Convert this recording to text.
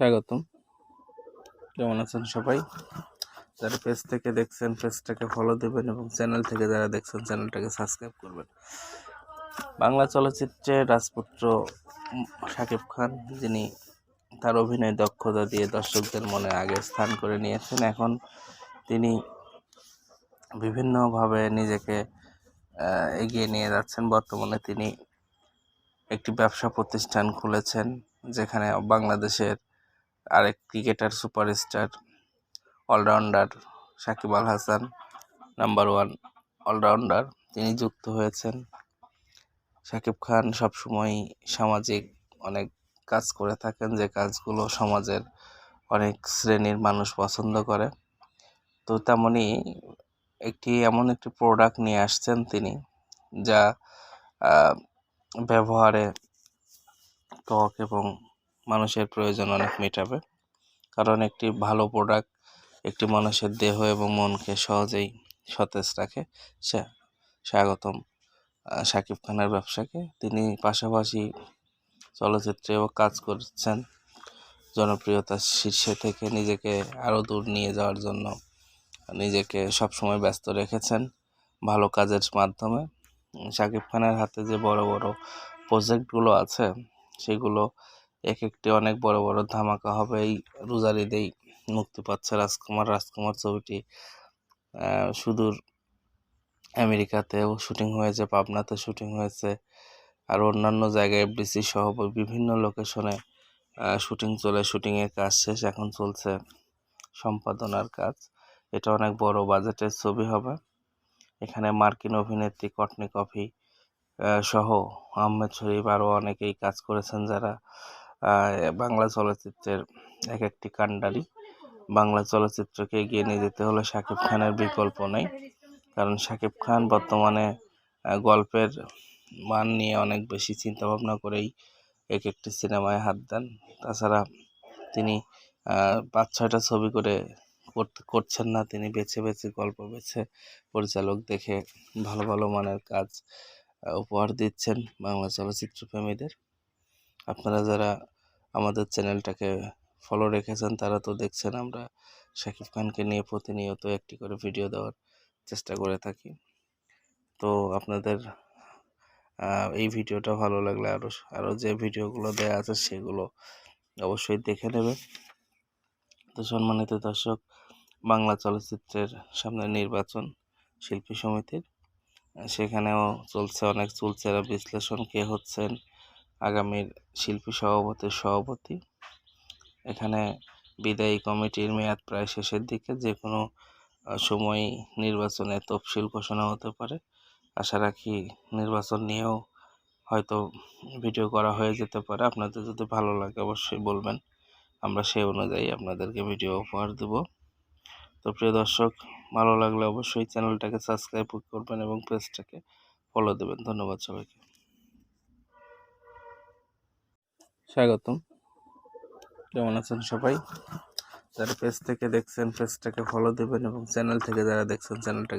স্বাগতম। কেমন আছেন সবাই? যারা পেজ থেকে দেখছেন পেজটাকে ফলো দেবেন এবং চ্যানেল থেকে যারা দেখছেন চ্যানেলটাকে সাবস্ক্রাইব করবেন। বাংলা চলচ্চিত্রে রাজপুত্র শাকিব খান, যিনি তার অভিনয় দক্ষতা দিয়ে দর্শকদের মনে আগে স্থান করে নিয়েছেন, এখন তিনি বিভিন্নভাবে নিজেকে এগিয়ে নিয়ে যাচ্ছেন। বর্তমানে তিনি একটি ব্যবসা প্রতিষ্ঠান খুলেছেন, যেখানে বাংলাদেশের আরেক cricketer superstar allrounder Sakib Al Hasan number one allrounder তিনি যুক্ত হয়েছেন। সাকিব খান সবসময় সামাজিক অনেক কাজ করে থাকেন, যে কাজগুলো সমাজের অনেক শ্রেণির মানুষ পছন্দ করে। তো তেমনই একটি, এমন একটি প্রোডাক্ট নিয়ে আসছেন তিনি, যা ব্যবহারে ত্বক এবং মানুষের প্রয়োজন অনেক মেটাবে। কারণ একটি ভালো প্রোডাক্ট একটি মানুষের দেহ এবং মনকে সহজেই সতেজ রাখে। সে, স্বাগতম শাকিব খানের ব্যবসাকে। তিনি পাশাপাশি চলচ্চিত্রেও কাজ করছেন। জনপ্রিয়তার শীর্ষে থেকে নিজেকে আরও দূর নিয়ে যাওয়ার জন্য নিজেকে সবসময় ব্যস্ত রেখেছেন ভালো কাজের মাধ্যমে। শাকিব খানের হাতে যে বড় বড় প্রজেক্টগুলো আছে, সেগুলো এক একটি অনেক বড় বড় ধামাকা হবে। এই রোজার ঈদেই মুক্তি পাচ্ছে রাজকুমার। রাজকুমার ছবিটি সুদূর আমেরিকাতেও শুটিং হয়েছে, পাবনাতে শুটিং হয়েছে। আর অন্যান্য জায়গায় এফডিসি সহ বিভিন্ন লোকেশনে শুটিং চলে। শুটিংয়ের কাজ শেষ, এখন চলছে সম্পাদনার কাজ। এটা অনেক বড় বাজেটের ছবি হবে। এখানে মার্কিন অভিনেত্রী কটনি কফি সহ আহমেদ শরীফ আরও অনেকেই কাজ করেছেন যারা বাংলা চলচ্চিত্রের এক একটি কাণ্ডারি। বাংলা চলচ্চিত্রকে এগিয়ে নিয়ে যেতে হলে শাকিব খানের বিকল্প নেই। কারণ শাকিব খান বর্তমানে গল্পের মান নিয়ে অনেক বেশি চিন্তা ভাবনা করেই এক একটি সিনেমায় হাত দেন। তাছাড়া তিনি পাঁচ ছয়টা ছবি করে করছেন না। তিনি বেছে বেছে গল্প বেছে পরিচালক দেখে ভালো ভালো মানের কাজ উপহার দিচ্ছেন বাংলা চলচ্চিত্র প্রেমীদের আপনারা যারা আমাদের চ্যানেলটাকে ফলো রেখেছেন, তারা তো দেখছেন আমরা শাকিব খানকে নিয়ে প্রতিনিয়ত একটি করে ভিডিও দেওয়ার চেষ্টা করে থাকি। তো আপনাদের এই ভিডিওটা ভালো লাগলে আরও আরও যে ভিডিওগুলো দেওয়া আছে সেগুলো অবশ্যই দেখে নেবেন। তো সম্মানিত দর্শক, বাংলা চলচ্চিত্রের সামনে নির্বাচন শিল্পী সমিতির, সেখানেও চলছে অনেক চুলচেরা বিশ্লেষণ কে হচ্ছেন আগামীর শিল্পী সভাপতির সভাপতি। এখানে বিদায়ী কমিটির মেয়াদ প্রায় শেষের দিকে যে কোনো সময় নির্বাচনে তফসিল ঘোষণা হতে পারে। আশা রাখি নির্বাচন নিয়েও হয়তো ভিডিও করা হয়ে যেতে পারে। আপনাদের যদি ভালো লাগে অবশ্যই বলবেন। আমরা সেই অনুযায়ী আপনাদেরকে ভিডিও উপহার দেব। তো প্রিয় দর্শক, ভালো লাগলে অবশ্যই চ্যানেলটাকে সাবস্ক্রাইব করবেন এবং পেজটাকে ফলো দেবেন। ধন্যবাদ সবাইকে। স্বাগতম। কেমন আছেন সবাই? যারা পেজ থেকে দেখছেন পেজটাকে ফলো দেবেন এবং চ্যানেল থেকে যারা দেখছেন চ্যানেলটাকে